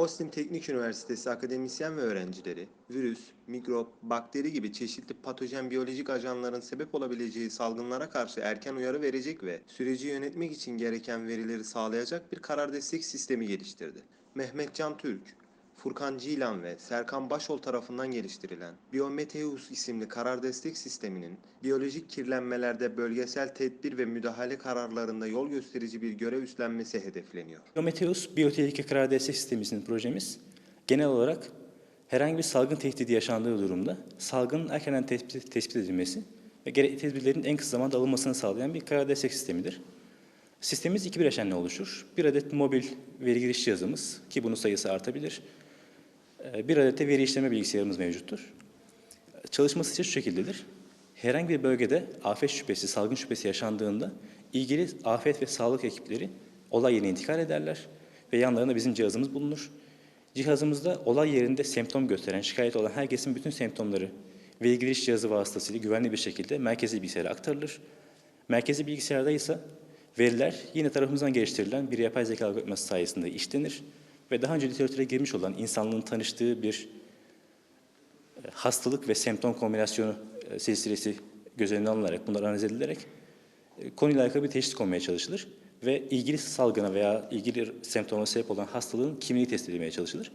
Austin Teknik Üniversitesi akademisyen ve öğrencileri, virüs, mikrop, bakteri gibi çeşitli patojen biyolojik ajanların sebep olabileceği salgınlara karşı erken uyarı verecek ve süreci yönetmek için gereken verileri sağlayacak bir karar destek sistemi geliştirdi. Mehmet Can Türk, Furkan Cilan ve Serkan Başol tarafından geliştirilen Biometeus isimli karar destek sisteminin biyolojik kirlenmelerde bölgesel tedbir ve müdahale kararlarında yol gösterici bir görev üstlenmesi hedefleniyor. Biometeus Biyotehlike Karar Destek Sistemimizin projemiz genel olarak herhangi bir salgın tehdidi yaşandığı durumda salgının erkenden tespit, tespit edilmesi ve gerekli tedbirlerin en kısa zamanda alınmasını sağlayan bir karar destek sistemidir. Sistemimiz iki bileşenle oluşur. Bir adet mobil veri giriş cihazımız ki bunun sayısı artabilir. Ee, Bir adet de veri işleme bilgisayarımız mevcuttur. Çalışması ise şu şekildedir. Herhangi bir bölgede afet şüphesi, salgın şüphesi yaşandığında ilgili afet ve sağlık ekipleri olay yerine intikal ederler ve yanlarında bizim cihazımız bulunur. Cihazımızda olay yerinde semptom gösteren, şikayet olan herkesin bütün semptomları veri giriş cihazı vasıtasıyla güvenli bir şekilde merkezi bilgisayara aktarılır. Merkezi bilgisayarda ise veriler yine tarafımızdan geliştirilen bir yapay zeka algoritması sayesinde işlenir ve daha önce literatüre girmiş olan insanlığın tanıştığı bir e, hastalık ve semptom kombinasyonu e, silsilesi göz önüne alınarak, bunlar analiz edilerek e, konuyla alakalı bir teşhis konmaya çalışılır ve ilgili salgına veya ilgili semptoma sebep olan hastalığın kimliği tespit edilmeye çalışılır.